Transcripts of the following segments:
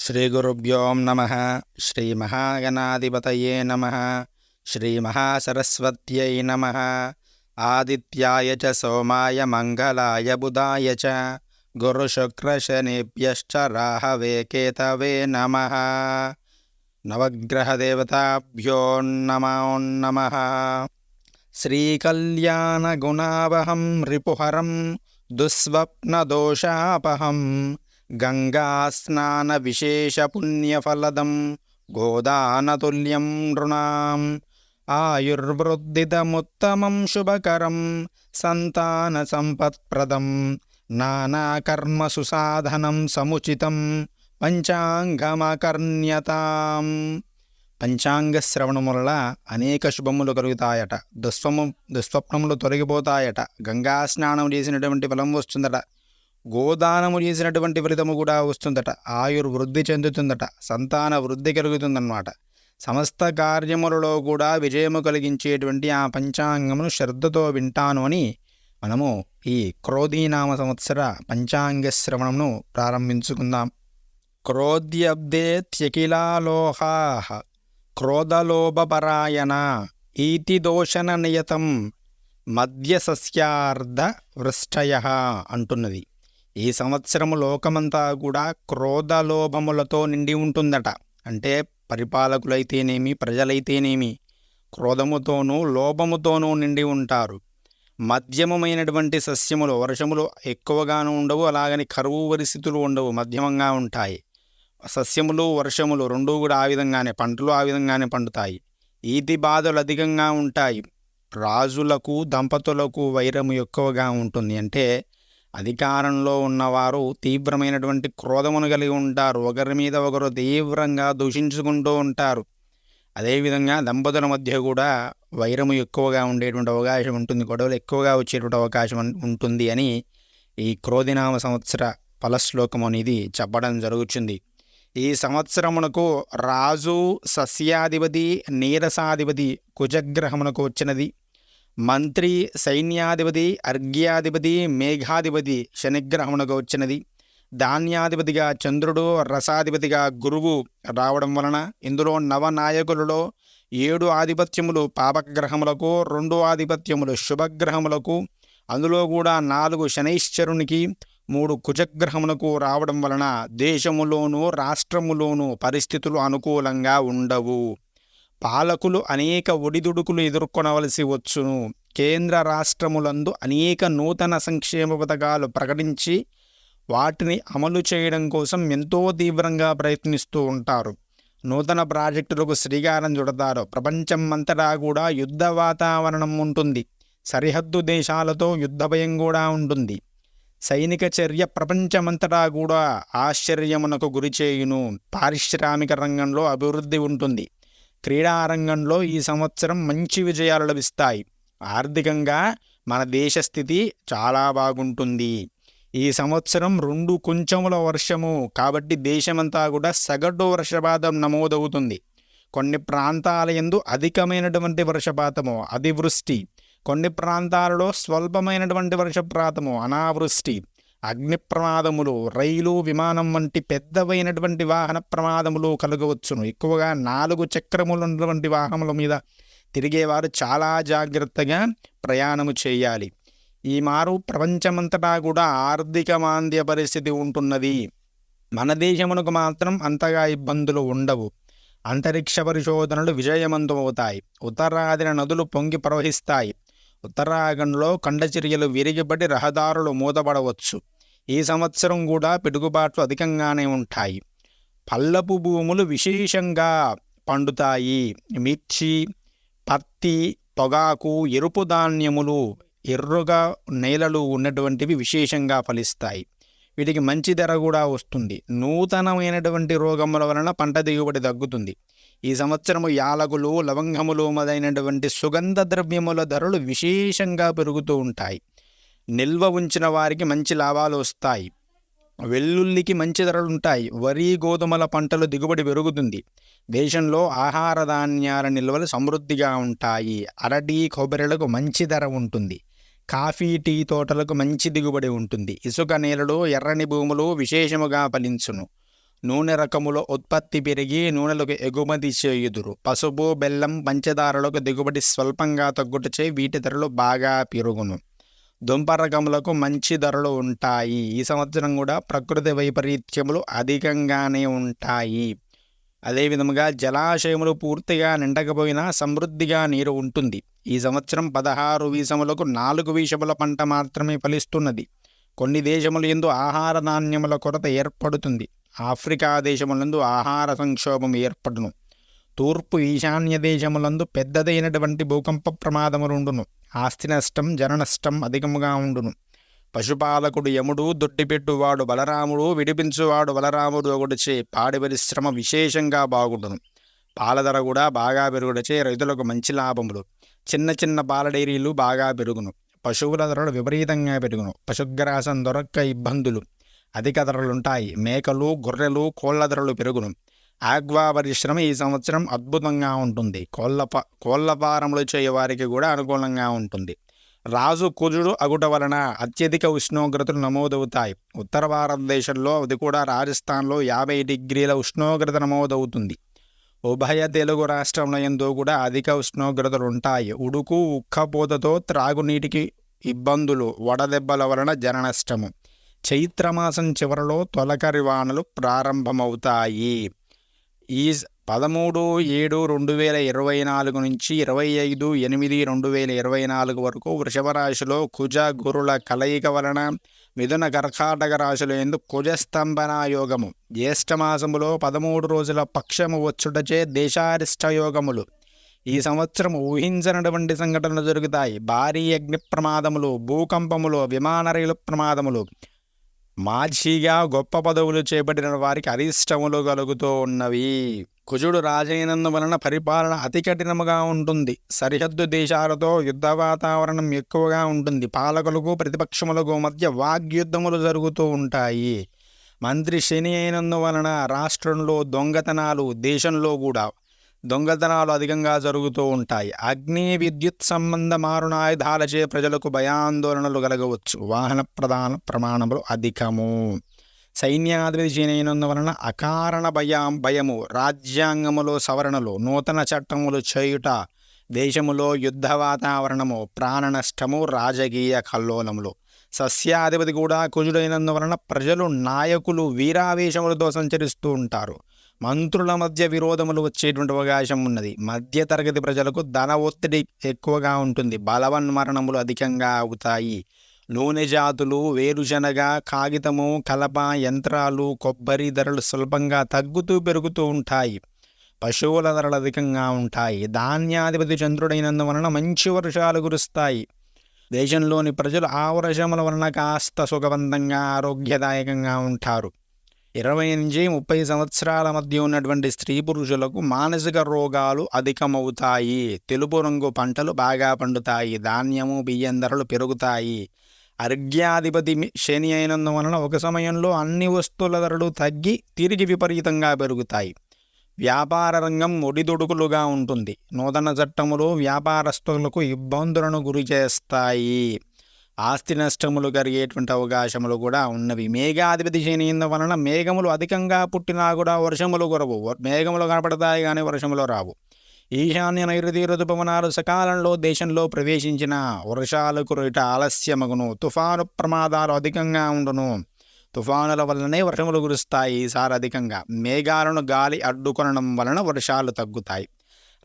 శ్రీగురుభ్యో నమ శ్రీమహాగణాధిపతయే నమ శ్రీమహాసరస్వత్యై నమ ఆదిత్యాయ చ సోమాయ మంగళాయ బుధాయ చ గురుశుక్రశనేభ్యశ్చ రాహవే కేతవే నమ నవగ్రహదేవతాభ్యో నమో నమ శ్రీకళ్యాణగుణావహం రిపుహరం దుస్వప్నదోషాపహం గంగాస్నాన గంగాస్నానవిశేషపుణ్యఫలదం గోదానతుల్యం నృణాం. ఆయుర్వృద్ధిదముత్తమం శుభకరం సంతాన సంతానసంపత్ప్రదం నానాకర్మసుసాధనం సముచితం పంచాంగమకర్ణ్యతాం. పంచాంగ అనేక శుభములు కలుగుతాయట. దుస్వము దుస్వప్నములు తొలగిపోతాయట. గంగాస్నానం చేసినటువంటి ఫలం వస్తుందట. గోదానము చేసినటువంటి ఫలితము కూడా వస్తుందట. ఆయుర్వృద్ధి చెందుతుందట. సంతాన వృద్ధి కలుగుతుందన్నమాట. సమస్త కార్యములలో కూడా విజయము కలిగించేటువంటి ఆ పంచాంగమును శ్రద్ధతో వింటాను అని మనము ఈ క్రోధీనామ సంవత్సర పంచాంగ శ్రవణమును ప్రారంభించుకుందాం. క్రోధ్యబ్దే త్యకిలాలోహా క్రోధలోభపరాయణ ఈతి దోషణ నియతం మధ్యసస్యార్ధ వృష్టయ అంటున్నది. ఈ సంవత్సరము లోకమంతా కూడా క్రోధలోభములతో నిండి ఉంటుందట. అంటే పరిపాలకులైతేనేమి ప్రజలైతేనేమి క్రోధముతోనూ లోభముతోనూ నిండి ఉంటారు. మధ్యమమైనటువంటి సస్యములు వర్షములు ఎక్కువగాను ఉండవు అలాగని కరువు పరిస్థితులు ఉండవు మధ్యమంగా ఉంటాయి. సస్యములు వర్షములు రెండూ కూడా ఆ విధంగానే పంటలు ఆ విధంగానే పండుతాయి. ఈతి బాధలు అధికంగా ఉంటాయి. రాజులకు దంపతులకు వైరము ఎక్కువగా ఉంటుంది. అంటే అధికారంలో ఉన్నవారు తీవ్రమైనటువంటి క్రోధమును కలిగి ఉంటారు. ఒకరి మీద ఒకరు తీవ్రంగా దూషించుకుంటూ ఉంటారు. అదేవిధంగా దంపతుల మధ్య కూడా వైరము ఎక్కువగా ఉండేటువంటి అవకాశం ఉంటుంది. గొడవలు ఎక్కువగా వచ్చేటువంటి అవకాశం ఉంటుంది అని ఈ క్రోధినామ సంవత్సర ఫలశ్లోకం అనేది చెప్పడం జరుగుతుంది. ఈ సంవత్సరమునకు రాజు సస్యాధిపతి నీరసాధిపతి కుజగ్రహమునకు వచ్చినది మంత్రి సైన్యాధిపతి అర్ఘ్యాధిపతి మేఘాధిపతి శనిగ్రహమునకు వచ్చినది. ధాన్యాధిపతిగా చంద్రుడు రసాధిపతిగా గురువు రావడం వలన ఇందులో నవనాయకులలో ఏడు ఆధిపత్యములు పాపగ్రహములకు రెండు ఆధిపత్యములు శుభగ్రహములకు అందులో కూడా నాలుగు శనైశ్చరునికి మూడు కుజగ్రహములకు రావడం వలన దేశములోనూ రాష్ట్రములోనూ పరిస్థితులు అనుకూలంగా ఉండవు. పాలకులు అనేక ఒడిదుడుకులు ఎదుర్కొనవలసి వచ్చును. కేంద్ర రాష్ట్రములందు అనేక నూతన సంక్షేమ పథకాలు ప్రకటించి వాటిని అమలు చేయడం కోసం ఎంతో తీవ్రంగా ప్రయత్నిస్తూ ఉంటారు. నూతన ప్రాజెక్టులకు శ్రీకారం చుడతారు. ప్రపంచం అంతటా కూడా యుద్ధ వాతావరణం ఉంటుంది. సరిహద్దు దేశాలతో యుద్ధ భయం కూడా ఉంటుంది. సైనిక చర్య ప్రపంచమంతటా కూడా ఆశ్చర్యమునకు గురిచేయును పారిశ్రామిక రంగంలో అభివృద్ధి ఉంటుంది. క్రీడా రంగంలో ఈ సంవత్సరం మంచి విజయాలు లభిస్తాయి. ఆర్థికంగా మన దేశ స్థితి చాలా బాగుంటుంది. ఈ సంవత్సరం రెండు కొంచెముల వర్షము కాబట్టి దేశమంతా కూడా సగటు వర్షపాతం నమోదవుతుంది. కొన్ని ప్రాంతాల యందు అధికమైనటువంటి వర్షపాతము అతివృష్టి. కొన్ని ప్రాంతాలలో స్వల్పమైనటువంటి వర్షపాతము అనావృష్టి. అగ్ని ప్రమాదములు రైలు విమానం వంటి పెద్దవైనటువంటి వాహన ప్రమాదములు కలగవచ్చును. ఎక్కువగా నాలుగు చక్రములు ఉన్నటువంటి వాహనముల మీద తిరిగేవారు చాలా జాగ్రత్తగా ప్రయాణము చేయాలి. ఈ మారు ప్రపంచమంతటా కూడా ఆర్థిక మాంద్య పరిస్థితి ఉంటున్నది. మన దేశమునకు మాత్రం అంతగా ఇబ్బందులు ఉండవు. అంతరిక్ష పరిశోధనలు విజయవంతమవుతాయి. ఉత్తరాదిన నదులు పొంగి ప్రవహిస్తాయి. ఉత్తరాఖండ్లో కండచర్యలు విరిగిపడి రహదారులు మూతబడవచ్చు ఈ సంవత్సరం కూడా పిడుగుబాట్లు అధికంగానే ఉంటాయి. పల్లపు భూములు విశేషంగా పండుతాయి. మిర్చి పత్తి పొగాకు ఎరుపు ధాన్యములు ఎర్రగా నేలలు ఉన్నటువంటివి విశేషంగా ఫలిస్తాయి. వీటికి మంచి ధర కూడా వస్తుంది. నూతనమైనటువంటి రోగముల వలన పంట దిగుబడి తగ్గుతుంది. ఈ సంవత్సరము యాలకులు లవంగములు మొదలైనటువంటి సుగంధ ద్రవ్యముల ధరలు విశేషంగా పెరుగుతూ ఉంటాయి. నిల్వ ఉంచిన వారికి మంచి లాభాలు వస్తాయి. వెల్లుల్లికి మంచి ధరలు ఉంటాయి. వరి గోధుమల పంటలు దిగుబడి పెరుగుతుంది. దేశంలో ఆహార ధాన్యాల నిల్వలు సమృద్ధిగా ఉంటాయి. అరటి కొబ్బరిలకు మంచి ధర ఉంటుంది. కాఫీ టీ తోటలకు మంచి దిగుబడి ఉంటుంది. ఇసుక నేలలు ఎర్రని భూములు విశేషముగా ఫలించును. నూనె రకముల ఉత్పత్తి పెరిగి నూనెలకు ఎగుమతి చేయుదురు. పసుపు బెల్లం పంచదారలకు దిగుబడి స్వల్పంగా తగ్గుటచే వీటి ధరలు బాగా పెరుగును. దుంప రకములకు మంచి ధరలు ఉంటాయి. ఈ సంవత్సరం కూడా ప్రకృతి వైపరీత్యములు అధికంగానే ఉంటాయి. అదేవిధముగా జలాశయములు పూర్తిగా నిండకపోయినా సమృద్ధిగా నీరు ఉంటుంది. ఈ సంవత్సరం పదహారు వీసములకు నాలుగు వీసముల పంట మాత్రమే ఫలిస్తున్నది. కొన్ని దేశముల ఎందు ఆహార ధాన్యముల కొరత ఏర్పడుతుంది. ఆఫ్రికా దేశములందు ఆహార సంక్షోభం ఏర్పడును. తూర్పు ఈశాన్య దేశములందు పెద్దదైనటువంటి భూకంప ప్రమాదములుండును. ఆస్తి నష్టం జన నష్టం అధికముగా ఉండును. పశుపాలకుడు యముడు దొడ్డిపెట్టువాడు బలరాముడు విడిపించువాడు బలరాముడు ఒకటిచే పాడి పరిశ్రమ విశేషంగా బాగుండును. పాల ధర కూడా బాగా పెరుగుడచే రైతులకు మంచి లాభములు. చిన్న చిన్న పాల డైరీలు బాగా పెరుగును. పశువుల ధరలు విపరీతంగా పెరుగును. పశుగ్రాసం దొరక్క ఇబ్బందులు. అధిక ధరలుంటాయి. మేకలు గొర్రెలు కోళ్ళ ధరలు పెరుగును. ఆగ్వా పరిశ్రమ ఈ సంవత్సరం అద్భుతంగా ఉంటుంది. కోళ్ళప కోళ్ళపారంలో చేయవారికి చేయే వారికి కూడా అనుకూలంగా ఉంటుంది. రాజు కుజుడు అగుట వలన అత్యధిక ఉష్ణోగ్రతలు నమోదవుతాయి. ఉత్తర భారతదేశంలో అది కూడా రాజస్థాన్లో యాభై డిగ్రీల ఉష్ణోగ్రత నమోదవుతుంది. ఉభయ తెలుగు రాష్ట్రంలో ఎందుకు కూడా అధిక ఉష్ణోగ్రతలు ఉంటాయి ఉడుకు ఉక్కపోతతో త్రాగునీటికి ఇబ్బందులు వడదెబ్బల వలన జననష్టము. చైత్రమాసం చివరలో తొలకరి వానలు ప్రారంభమవుతాయి. ఈ పదమూడు ఏడు రెండు వేల ఇరవై నాలుగు నుంచి ఇరవై ఐదు ఎనిమిది రెండు వేల ఇరవై నాలుగు వరకు వృషభ రాశిలో కుజ గురుల కలయిక వలన మిథున కర్కాటక రాశులు ఎందు కుజస్తంభన యోగము. జ్యేష్ఠమాసములో పదమూడు రోజుల పక్షము వచ్చుటచే దేశారిష్ట యోగములు. ఈ సంవత్సరం ఊహించనటువంటి సంఘటనలు జరుగుతాయి. భారీ అగ్ని ప్రమాదములు భూకంపములు విమాన రైలు ప్రమాదములు మాజీగా గొప్ప పదవులు చేపట్టిన వారికి అరిష్టములు కలుగుతూ ఉన్నవి. కుజుడు రాజైనందు వలన పరిపాలన అతి కఠినముగా ఉంటుంది. సరిహద్దు దేశాలతో యుద్ధ వాతావరణం ఎక్కువగా ఉంటుంది. పాలకులకు ప్రతిపక్షములకు మధ్య వాగ్యుద్ధములు జరుగుతూ ఉంటాయి. మంత్రి శని అయినందు వలన రాష్ట్రంలో దొంగతనాలు దేశంలో కూడా దొంగతనాలు అధికంగా జరుగుతూ ఉంటాయి. అగ్ని విద్యుత్ సంబంధ మారుణాయుధాలచే ప్రజలకు భయాందోళనలు కలగవచ్చు. వాహన ప్రధాన ప్రమాణములు అధికము. సైన్యాధిపతి చేయనందువలన అకారణ భయం భయము. రాజ్యాంగములో సవరణలు నూతన చట్టములు చేయుట దేశములో యుద్ధ వాతావరణము ప్రాణ నష్టము రాజకీయ కల్లోలములు. సస్యాధిపతి కూడా కుజుడైనందువలన ప్రజలు నాయకులు వీరావేశములతో సంచరిస్తూ ఉంటారు. మంత్రుల మధ్య విరోధములు వచ్చేటువంటి అవకాశం ఉన్నది. మధ్యతరగతి ప్రజలకు ధన ఒత్తిడి ఎక్కువగా ఉంటుంది. బలవన్మరణములు అధికంగా అవుతాయి. నూనె జాతులు వేరుశనగ కాగితము కలప యంత్రాలు కొబ్బరి ధరలు సులభంగా తగ్గుతూ పెరుగుతూ ఉంటాయి. పశువుల ధరలు అధికంగా ఉంటాయి. ధాన్యాధిపతి చంద్రుడైనందువలన మంచి వర్షాలు కురుస్తాయి. దేశంలోని ప్రజలు ఆ వర్షముల వలన కాస్త సుఖవంతంగా ఆరోగ్యదాయకంగా ఉంటారు. ఇరవై నుంచి ముప్పై సంవత్సరాల మధ్య ఉన్నటువంటి స్త్రీ పురుషులకు మానసిక రోగాలు అధికమవుతాయి. తెలుపు రంగు పంటలు బాగా పండుతాయి. ధాన్యము బియ్యం ధరలు పెరుగుతాయి. అర్ఘ్యాధిపతి శని అయినందువలన ఒక సమయంలో అన్ని వస్తువుల ధరలు తగ్గి తిరిగి విపరీతంగా పెరుగుతాయి. వ్యాపార రంగం ఒడిదుడుకులుగా ఉంటుంది. నూతన చట్టములు వ్యాపారస్తులకు ఇబ్బందులను గురి చేస్తాయి. ఆస్తి నష్టములు కలిగేటువంటి అవకాశములు కూడా ఉన్నవి. మేఘాధిపతి శని వలన మేఘములు అధికంగా పుట్టినా కూడా వర్షములు కురవు. మేఘములు కనపడతాయి కానీ వర్షములు రావు. ఈశాన్య నైరుతి ఋతుపవనాలు సకాలంలో దేశంలో ప్రవేశించిన వర్షాలు కురుట ఆలస్యమగును. తుఫాను ప్రమాదాలు అధికంగా ఉండును. తుఫానుల వలనే వర్షములు కురుస్తాయి. ఈసారి అధికంగా మేఘాలను గాలి అడ్డుకొనడం వలన వర్షాలు తగ్గుతాయి.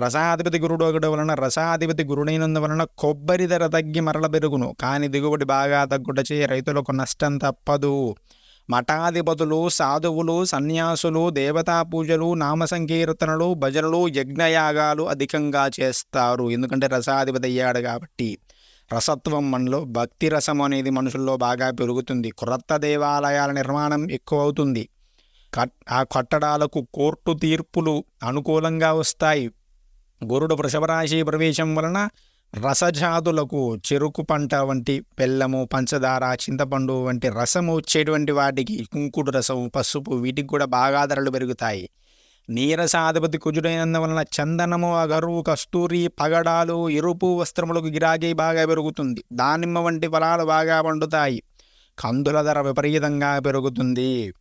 రసాధిపతి గురుడు ఒకటి వలన రసాధిపతి గురుడైనందువలన కొబ్బరి ధర తగ్గి మరల పెరుగును. కానీ దిగుబడి బాగా తగ్గుటచే రైతులకు నష్టం తప్పదు. మఠాధిపతులు సాధువులు సన్యాసులు దేవతా పూజలు నామ సంకీర్తనలు భజనలు యజ్ఞయాగాలు అధికంగా చేస్తారు. ఎందుకంటే రసాధిపతి అయ్యాడు కాబట్టి. రసత్వం మనలో భక్తి రసం అనేది మనుషుల్లో బాగా పెరుగుతుంది. క్రొత్త దేవాలయాల నిర్మాణం ఎక్కువ అవుతుంది కట్ ఆ కట్టడాలకు కోర్టు తీర్పులు అనుకూలంగా వస్తాయి. గురుడు వృషభరాశి ప్రవేశం వలన రసజాతులకు చెరుకు పంట వంటి బెల్లము పంచదార చింతపండు వంటి రసము వచ్చేటువంటి వాటికి కుంకుడు రసము పసుపు వీటికి కూడా బాగా ధరలు పెరుగుతాయి. నీరసాధిపతి కుజుడైనందువలన చందనము అగరు కస్తూరి పగడాలు ఎరుపు వస్త్రములకు గిరాకీ బాగా పెరుగుతుంది. దానిమ్మ వంటి ఫలాలు బాగా పండుతాయి. కందుల ధర విపరీతంగా పెరుగుతుంది.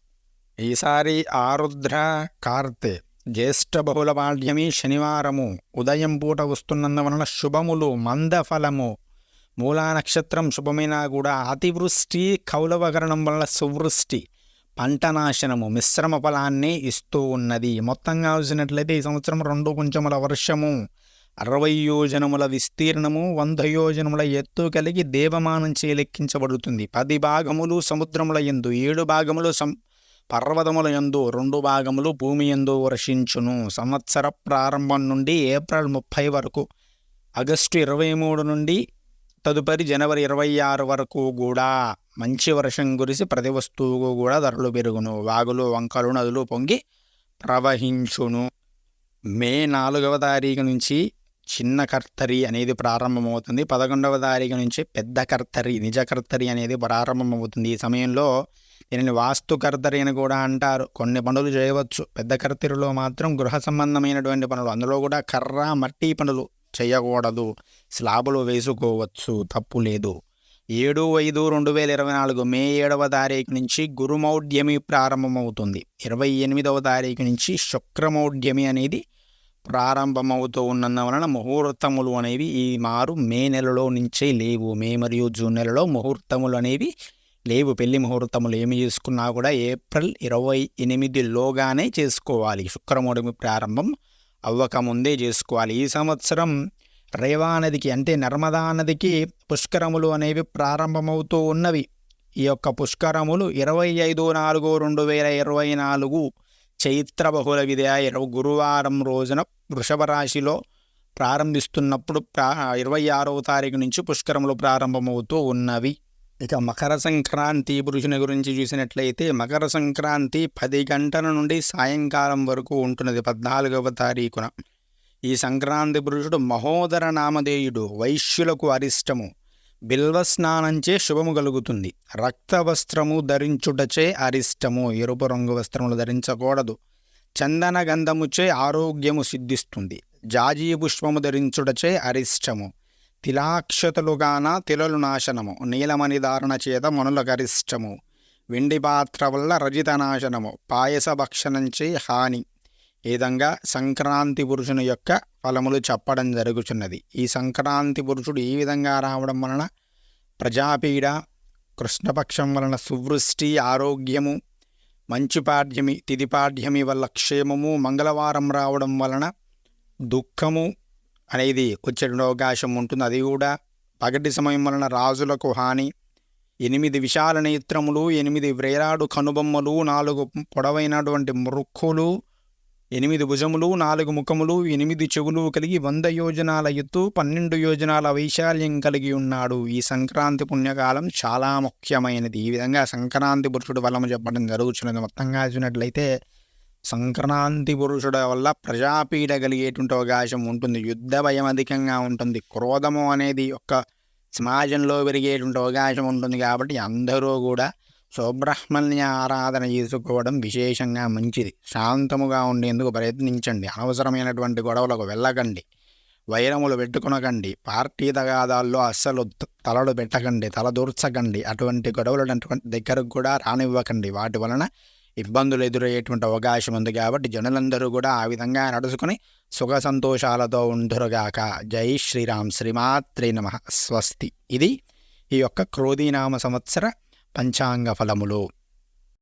ఈసారి ఆరుద్ర కార్తె. జ్యేష్ఠ బహులపాడ్యమి శనివారము. ఉదయం పూట వస్తున్నందువలన శుభములు మందఫలము. మూలా నక్షత్రం శుభమైనా కూడా అతివృష్టి కౌలవకరణం వల్ల సువృష్టి పంట నాశనము మిశ్రమ ఫలాన్ని ఇస్తూ ఉన్నది. మొత్తంగా చూసినట్లయితే ఈ సంవత్సరం రెండు కొంచెముల వర్షము అరవై యోజనముల విస్తీర్ణము వంద యోజనముల ఎత్తు కలిగి దేవమానం చే లెక్కించబడుతుంది పది భాగములు సముద్రముల ఎందు ఏడు భాగములు సం పర్వతముల యందు రెండు భాగములు భూమి యందు వర్షించును. సంవత్సర ప్రారంభం నుండి ఏప్రిల్ ముప్పై వరకు ఆగస్టు ఇరవై మూడు నుండి తదుపరి జనవరి ఇరవై ఆరు వరకు కూడా మంచి వర్షం కురిసి ప్రతి వస్తువుకు కూడా ధరలు పెరుగును. వాగులు వంకలు నదులు పొంగి ప్రవహించును. మే నాలుగవ తారీఖు నుంచి చిన్న కర్తరి అనేది ప్రారంభమవుతుంది. పదకొండవ తారీఖు నుంచి పెద్ద కర్తరి నిజ కర్తరి అనేది ప్రారంభమవుతుంది. ఈ సమయంలో దీనిని వాస్తు కర్తరి అని కూడా అంటారు. కొన్ని పనులు చేయవచ్చు. పెద్ద కర్తరిలో మాత్రం గృహ సంబంధమైనటువంటి పనులు. అందులో కూడా కర్ర మట్టి పనులు చేయకూడదు. స్లాబులు వేసుకోవచ్చు. తప్పు లేదు. ఏడు ఐదు రెండు వేల ఇరవై నాలుగు మే ఏడవ తారీఖు నుంచి గురుమౌఢ్యమి ప్రారంభమవుతుంది. ఇరవై ఎనిమిదవ తారీఖు నుంచి శుక్రమౌఢ్యమి అనేది ప్రారంభమవుతూ ఉన్నందువలన ముహూర్తములు అనేవి ఈ మారు మే నెలలో నుంచే లేవు. మే మరియు జూన్ నెలలో ముహూర్తములు అనేవి లేవు. పెళ్ళి ముహూర్తములు ఏమి చేసుకున్నా కూడా ఏప్రిల్ ఇరవై ఎనిమిదిలోగానే చేసుకోవాలి. శుక్రమౌఢమి ప్రారంభం అవ్వకముందే చేసుకోవాలి. ఈ సంవత్సరం రేవా నదికి అంటే నర్మదా నదికి పుష్కరములు అనేవి ప్రారంభమవుతూ ఉన్నవి. ఈ యొక్క పుష్కరములు ఇరవై ఐదు నాలుగు రెండు వేల ఇరవై నాలుగు చైత్ర బహుళ విదయ ఇరవై గురువారం రోజున వృషభ రాశిలో ప్రారంభిస్తున్నప్పుడు ప్రా ఇరవై ఆరవ తారీఖు నుంచి పుష్కరములు ప్రారంభమవుతూ ఉన్నవి. ఇక మకర సంక్రాంతి పురుషుని గురించి చూసినట్లయితే మకర సంక్రాంతి పది గంటల నుండి సాయంకాలం వరకు ఉంటున్నది పద్నాలుగవ తారీఖున. ఈ సంక్రాంతి పురుషుడు మహోదర నామధేయుడు వైశ్యులకు అరిష్టము. బిల్వ స్నానంచే శుభము కలుగుతుంది. రక్త వస్త్రము ధరించుటచే అరిష్టము. ఎరుపు రంగు వస్త్రములు ధరించకూడదు. చందన గంధముచే ఆరోగ్యము సిద్ధిస్తుంది. జాజీ పుష్పము ధరించుటచే అరిష్టము. తిలాక్షతలుగాన తిలలు నాశనము. నీలమణి ధారణ చేత మనుల గరిష్టము. వెండి పాత్ర వల్ల రజిత నాశనము. పాయస భక్షణంచే హాని. ఈ విధంగా సంక్రాంతి పురుషుని యొక్క ఫలములు చెప్పడం జరుగుచున్నది. ఈ సంక్రాంతి పురుషుడు ఈ విధంగా రావడం వలన ప్రజాపీడ కృష్ణపక్షం వలన సువృష్టి ఆరోగ్యము మంచి పాడ్యమి వల్ల క్షేమము మంగళవారం రావడం వలన దుఃఖము అనేది వచ్చేటువంటి అవకాశం ఉంటుంది. అది కూడా పగటి సమయం వలన రాజులకు హాని. ఎనిమిది విశాల నేత్రములు ఎనిమిది వ్రేలాడు కనుబొమ్మలు నాలుగు పొడవైనటువంటి మృక్కులు ఎనిమిది భుజములు నాలుగు ముఖములు ఎనిమిది చెవులు కలిగి వంద యోజనాల ఎత్తు పన్నెండు యోజనాల వైశాల్యం కలిగి ఉన్నాడు. ఈ సంక్రాంతి పుణ్యకాలం చాలా ముఖ్యమైనది. ఈ విధంగా సంక్రాంతి పురుషుడు వలము చెప్పడం జరుగుతున్నది. మొత్తంగా చూసినట్లయితే సంక్రాంతి పురుషుడ వల్ల ప్రజాపీడ కలిగేటువంటి అవకాశం ఉంటుంది. యుద్ధ భయం అధికంగా ఉంటుంది. క్రోధము అనేది ఒక సమాజంలో పెరిగేటువంటి అవకాశం ఉంటుంది కాబట్టి అందరూ కూడా సుబ్రహ్మణ్య ఆరాధన చేసుకోవడం విశేషంగా మంచిది. శాంతముగా ఉండేందుకు ప్రయత్నించండి. అనవసరమైనటువంటి గొడవలకు వెళ్ళకండి. వైరములు పెట్టుకునకండి. పార్టీ తగాదాల్లో అస్సలు త- తలలు పెట్టకండి. తల దూర్చకండి. అటువంటి గొడవలు అటువంటి దగ్గరకు కూడా రానివ్వకండి. వాటి వలన ఇబ్బందులు ఎదురయ్యేటువంటి అవకాశం ఉంది కాబట్టి జనులందరూ కూడా ఆ విధంగా నడుచుకుని సుఖ సంతోషాలతో ఉండురుగాక. జై శ్రీరామ్. శ్రీమాత్రే నమ. స్వస్తి. ఇది ఈ యొక్క క్రోధీనామ సంవత్సర పంచాంగ ఫలములు.